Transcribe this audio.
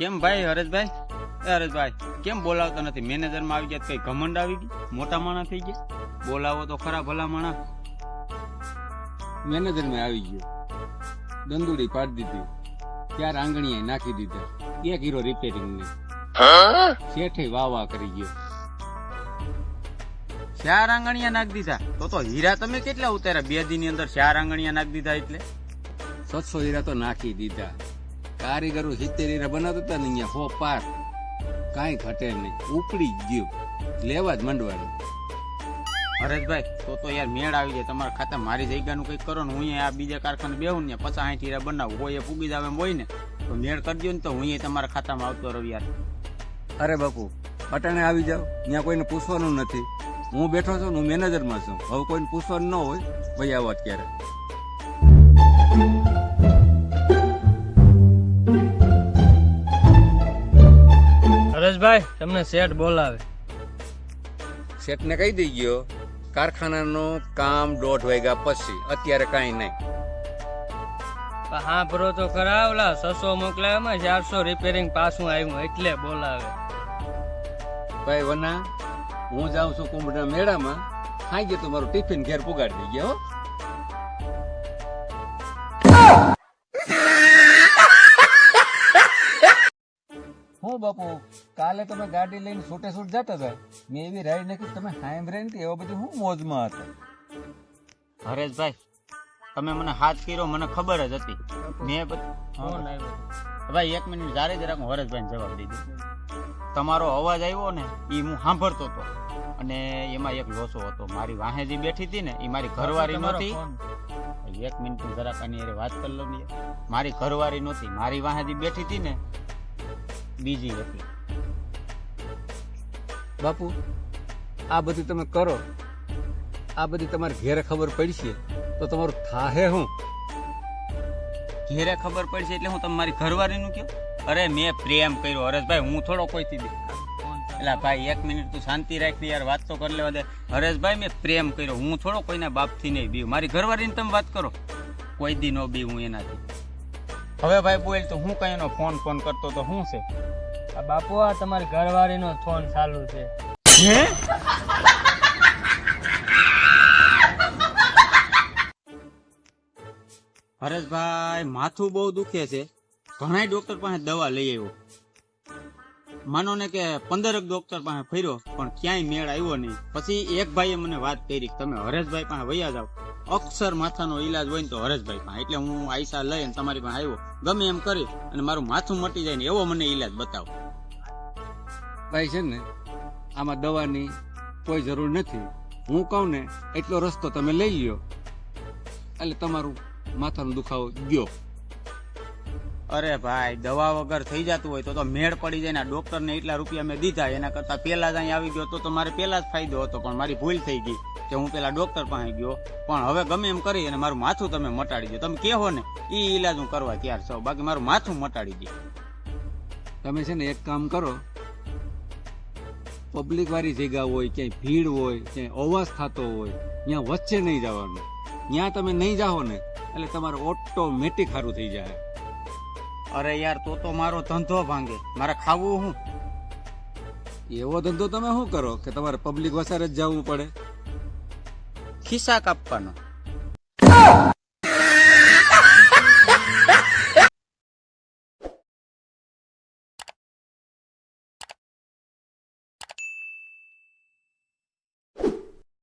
કેમ ભાઈ હરેશભાઈ? એ હરેશભાઈ કેમ બોલાવતા નથી? મેનેજરમાં આવી ગયા કઈ ઘમંડ આવી ગઈ? મોટા માણસ થઈ ગયા? બોલાવો તો ખરા ભલા માણસ મેનેજર મેં આવી ગયો. દંદુડી પાડી દીધી. ત્યાર આંગણીએ નાખી દીધા. એક હીરો રિપેરિંગ ને શેઠે વાહ વાહ કરી ગયો. ચાર આંગણિયા નાખી દીધા? તો તો હીરા તમે કેટલા ઉતાર્યા? બે દિનની અંદર ચાર આંગણિયા નાખી દીધા એટલે? સત્સો હીરા તો નાખી દીધા. કારીગરો હીરા બનાવતા હતા ને અહીંયા હો પાર. કાંઈ ઘટે નહીં. ઉપડી ગયું. લેવા જ મંડવાનું. હરેશભાઈ, તો તો યાર મેળ આવી જાય. તમારા ખાતા મારી જગ્યાનું કંઈક કરો ને હું અહીંયા આ બીજા કારખાને બેહું ને પચાસ સાઠ હીરા બનાવું. હોય એ પૂગી જાવે હોય ને, તો મેળ કરજો ને તો હું અહીંયા તમારા ખાતામાં આવતો રહું યાર. અરે બાપુ, અટાણે આવી જાઓ. ત્યાં કોઈને પૂછવાનું નથી. હું બેઠો છું હું મેનેજરમાં છું. હવે કોઈને પૂછવાનું ન હોય, ભાઈ આવો અત્યારે. હરેશભાઈ તમને શેઠ બોલાવે. શેઠને કહી દઈ ગયો કારખાનાનું કામ દોઢ વાગ્યા પછી અત્યારે કાંઈ નહીં. હા ભરો તો કરાવલા સસો મોકલાવ્યામાં ચારસો રિપેરિંગ પાછું આવ્યું એટલે બોલાવે. ભાઈ વના હું જાઉં છું કુંભના મેળામાં ખાઈ ગયો તો મારું ટિફિન ઘેર પુગાડી દઈ ગયો બાપુ? કાલે તમે ગાડી લઈને છૂટે છૂટ જતા હતા. મેં એવી રાઈડ નાખી તમે હાઈમ રહીને એવા બધું હું મોજમાં હતા? હરેશભાઈ તમે મને હાથ કર્યો મને ખબર જ હતી. મેં ભાઈ એક મિનિટ જારે જરાક હું હરેશભાઈને જવાબ દીધો. તમારો અવાજ આવ્યો ને એ હું સાંભળતો હતો. અને એમાં એક લોસો હતો. મારી વાહે જે બેઠી હતી ને એ મારી ઘરવાળી નહોતી. એક મિનિટ જરાક આની વાત કરી લઉં મારી ઘરવાળી નહોતી મારી વાહે જે બેઠી હતી ને બીજી હતી બાપુ, આ બધું તમે કરો. આ બધી તમારે ઘેરે ખબર પડશે, તો તમારું થાહે હું? ઘેરે ખબર પડશે એટલે હું તમારી ઘરવાળીનું કહ્યું અરે મેં પ્રેમ કર્યો. હરેશભાઈ, હું થોડો કોઈથી એટલે ભાઈ, એક મિનિટ તું શાંતિ રાખી યાર, વાત તો કરી લેવા દે. હરેશભાઈ, મેં પ્રેમ કર્યો. હું થોડો કોઈના બાપથી નહીં બીવ મારી ઘરવાળીને તમે વાત કરો. કોઈ દી ન બી હું એનાથી. હવે ભાઈ બોલ તો હું કઈ એનો ફોન ફોન કરતો તો શું છે? આ બાપુ, આ તમારી ઘરવાળીનો ફોન ચાલુ છે. હરેશભાઈ, માથું બહુ દુખે છે. ઘણા ડોક્ટર પાસે દવા લઈ આવ્યો. માનો ને કે પંદરક ડોક્ટર પાસે ફર્યો, પણ ક્યાંય મેળ આવ્યો નહીં. પછી એક ભાઈએ મને વાત કરી તમે હરેશભાઈ પાસે વૈયા જાઓ. અક્ષર માથાનો ઈલાજ હોય ને તો હરેશભાઈ પાસે. એટલે હું આયસા લઈને તમારી પાસે આવ્યો. ગમે એમ કરી અને મારું માથું મટી જાય ને એવો મને ઈલાજ બતાવો. ભાઈ છે ને આમાં દવાની કોઈ જરૂર નથી. હું કહું ને એટલો રસ્તો તમે લઈ લ્યો. એટલે તમારું માથાનો દુખાવો ગયો. અરે ભાઈ દવા વગર થઈ જતું હોય તો તો મેળ પડી જાય ને. ડોક્ટર ને એટલા રૂપિયા મેં દીધા એના કરતા પેલા જ અહીં આવી ગયો તો તો મારે પેલા જ ફાયદો હતો પણ મારી ભૂલ થઈ ગઈ કે હું પેલા ડોક્ટર પાસે ગયો. પણ હવે ગમે એમ કરી અને મારું માથું તમે મટાડી દો. તમે કહો ને એ ઈલાજ હું કરવા તૈયાર છો. બાકી મારું માથું મટાડી દે. તમે છે ને એક કામ કરો. પબ્લિક વાળી જગ્યા હોય ક્યાંય ભીડ હોય ક્યાંય અવાજ થતો હોય ત્યાં વચ્ચે નહીં જવાનું. ત્યાં તમે નહીં જાઓ ને એટલે તમારે ઓટોમેટિક સારું થઈ જાય. અરે યાર તો તો મારો ધંધો ભાંગે. મારે ખાવું હું? એવો ધંધો તમે શું કરો કે તમારે પબ્લિક વસારે જ જવું પડે? ખિસ્સા કાપવાનો.